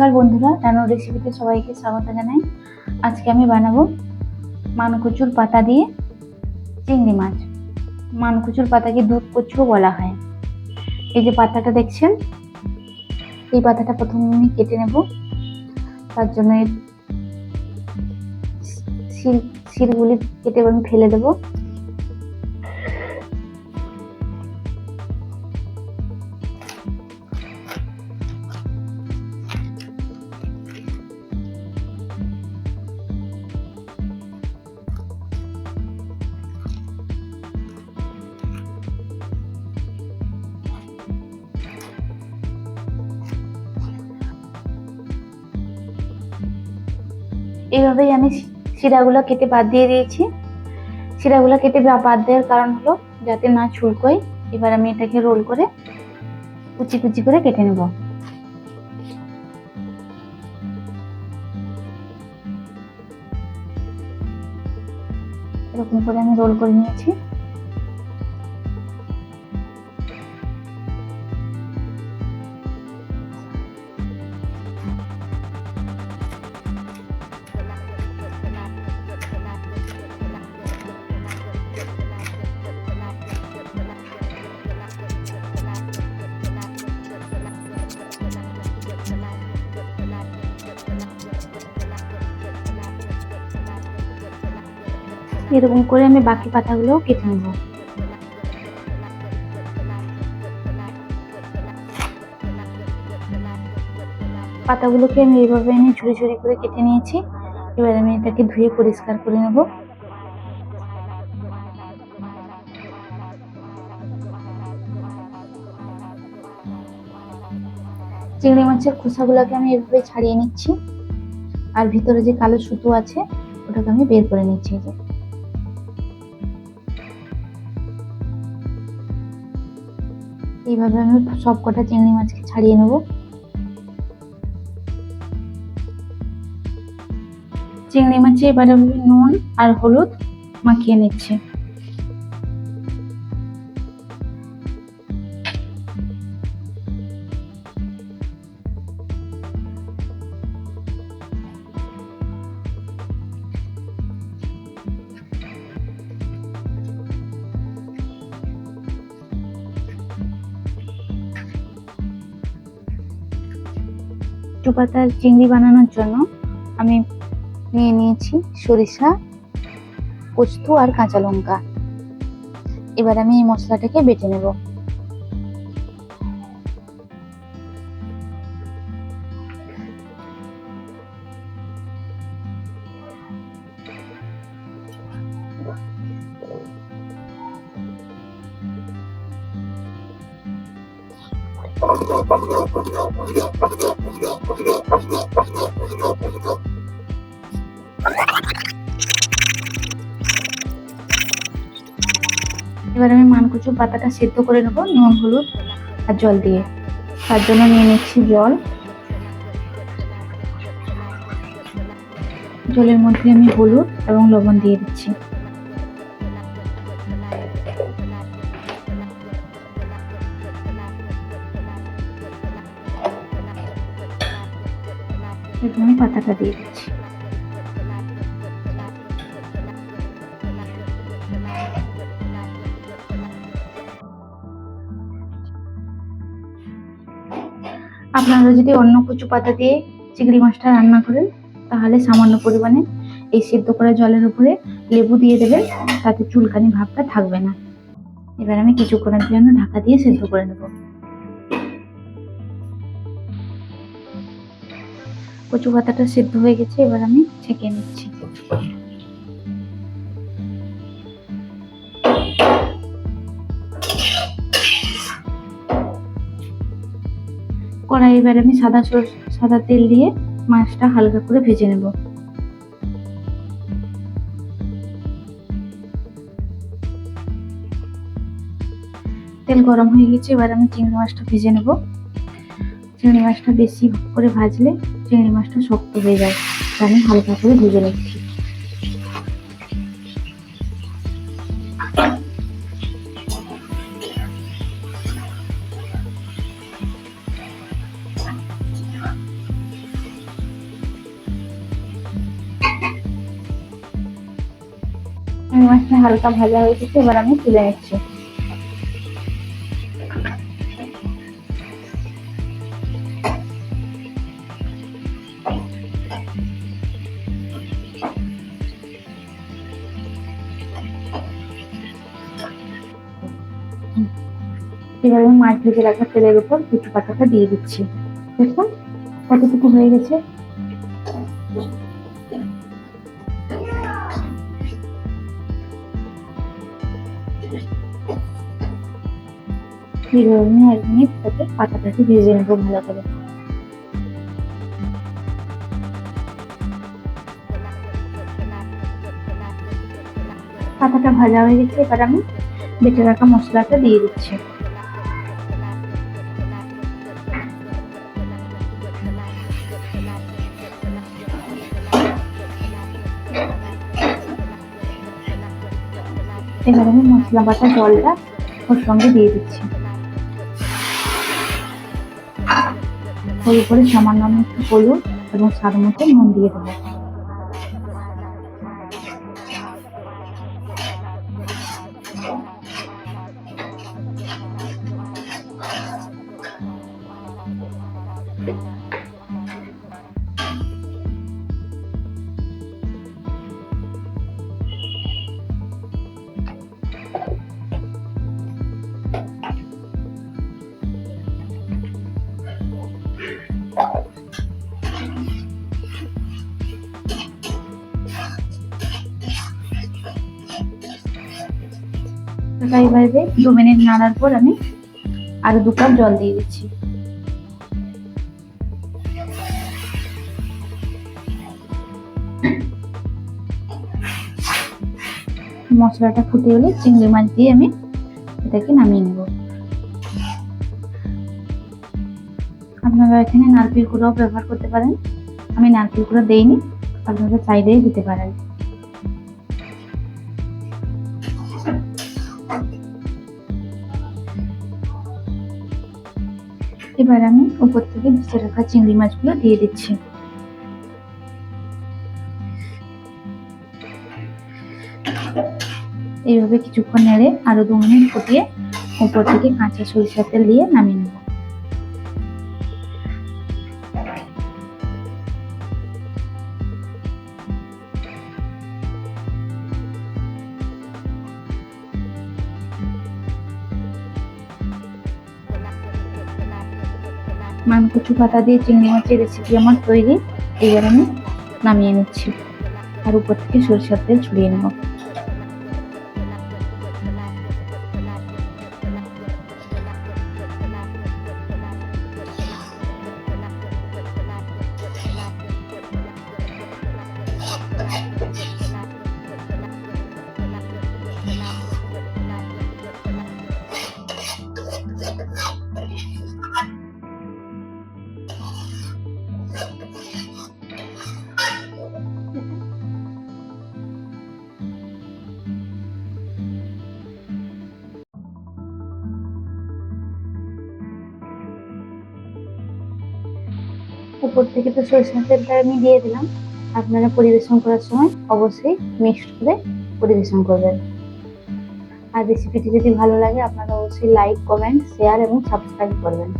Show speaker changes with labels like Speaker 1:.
Speaker 1: নমস্কার বন্ধুরা রান্নার রেসিপিতে সবাইকে স্বাগত জানাই। আজকে আমি বানাবো মানকচুর পাতা দিয়ে চিংড়ি মাছ। মানকচুর পাতাকে দুধ কচুও বলা হয়। এই যে পাতাটা দেখছেন? এই পাতাটা প্রথমে আমি কেটে নেব। তার জন্য শিল শিলগুলি কেটে আমি ফেলে দেবো। এইভাবেই আমি শিরাগুলো কেটে বাদ দিয়ে দিয়েছি। শিরাগুলো কেটে বাদ দেওয়ার কারণ হলো যাতে না ছুলকোয়। এবার আমি এটাকে রোল করে কুচি কুচি করে কেটে নেব। এরকম করে আমি রোল করে নিয়েছি। এরকম করে আমি বাকি পাতাগুলোও কেটে নেব। পাতাগুলোকে আমি এইভাবে আমি ঝুড়ি ঝুড়ি করে কেটে নিয়েছি। এবার আমি এটাকে ধুয়ে পরিষ্কার করে নেব। চিংড়ি মাছের খোসাগুলোকে আমি এভাবে ছাড়িয়ে নিচ্ছি। আর ভিতরে যে কালো সুতো আছে, ওটাকে আমি বের করে নিচ্ছি যে। এইভাবে আমি সব কটা চিংড়ি মাছকে ছাড়িয়ে নেব। চিংড়ি মাছে এবারে নুন আর হলুদ মাখিয়ে নিচ্ছি। কচু পাতার চিংড়ি বানানোর জন্য আমি নিয়ে নিয়েছি সরিষা, পোস্ত আর কাঁচা লঙ্কা। এবার আমি এই মশলাটাকে বেটে নেব। এবার আমি মানকুচুর পাতাটা সেদ্ধ করে নেব, নুন, হলুদ আর জল দিয়ে। তার জন্য নিয়ে নিচ্ছি জল। জলের মধ্যে আমি হলুদ এবং লবণ দিয়ে দিচ্ছি। আমি পাতাটা দিয়ে দিচ্ছি। আপনারা যদি অন্য কচু পাতা দিয়ে চিংড়ি মাছটা রান্না করেন, তাহলে সামান্য পরিমাণে এই সিদ্ধ করা জলের উপরে লেবু দিয়ে দেবেন, তাতে চুলকানি ভাবটা থাকবে না। এবার আমি কিছুক্ষণের জন্য ঢাকা দিয়ে সিদ্ধ করে নেব। কচু পাতাটা সিদ্ধ হয়ে গেছে, এবার আমি ছেঁকে নিচ্ছি। কড়াই এবার আমি সাদা সাদা তেল দিয়ে মাছটা হালকা করে ভেজে নেব। তেল গরম হয়ে গেছে, এবার আমি চিংড়ি মাছটা ভেজে নেব। চিংড়ি মাছটা বেশি করে ভাজলে চিংড়ি মাছটা শক্ত হয়ে যায়। আমি হালকা করে ভেজে নিচ্ছি। মাছটা হালকা ভাজা হয়ে গেছে, এবার আমি তুলে নিচ্ছি। এবার আমি মাছ ভেজে রাখা তেলের উপর কুচু পাতাটা দিয়ে দিচ্ছি। দেখুন কতটুকু হয়ে গেছে। এক মিনিট তাতে পাতাটাকে ভেজে নেব ভালো করে। পাতাটা ভাজা হয়ে গেছে, এবার আমি বেটে রাখা মশলাটা দিয়ে দিচ্ছি। এবার আমি মশলা বাটা জলটা ওর সঙ্গে দিয়ে দিচ্ছি। ওর উপরে সামান্য আমি একটু হলুদ এবং স্বাদ মতো নুন দিয়ে দেবো। তাই এইভাবে দু মিনিট নাড়ার পর আমি আরও দু কাপ জল দিয়ে দিচ্ছি। মশলাটা ফুটে গেলে চিংড়ি মাছ দিয়ে আমি এটাকে নামিয়ে নেব। আপনারা এখানে নারকেল কুড়াও ব্যবহার করতে পারেন। আমি নারকেল কুড়া দেইনি, আপনারা চাইলেই দিতে পারেন। এবার আমি উপর থেকে ভেজে রাখা চিংড়ি মাছগুলো দিয়ে দিচ্ছি। এইভাবে কিছুক্ষণ নেড়ে আরও দু মিনিট ফুটিয়ে উপর থেকে কাঁচা সরিষার তেল দিয়ে নামিয়ে নেব। মানকচু পাতা দিয়ে চিংড়ি মাছের রেসিপি আমার তৈরি। এবার আমি নামিয়ে নিচ্ছি। আর উপর থেকে সরিষার তেল ছড়িয়ে নেব। উপর থেকে তো সরিষার তেলটা আমি দিয়ে দিলাম। আপনারা পরিবেশন করার সময় অবশ্যই মিক্সড করে পরিবেশন করবেন। আর রেসিপিটি যদি ভালো লাগে, আপনারা অবশ্যই লাইক কমেন্ট শেয়ার এবং সাবস্ক্রাইব করবেন।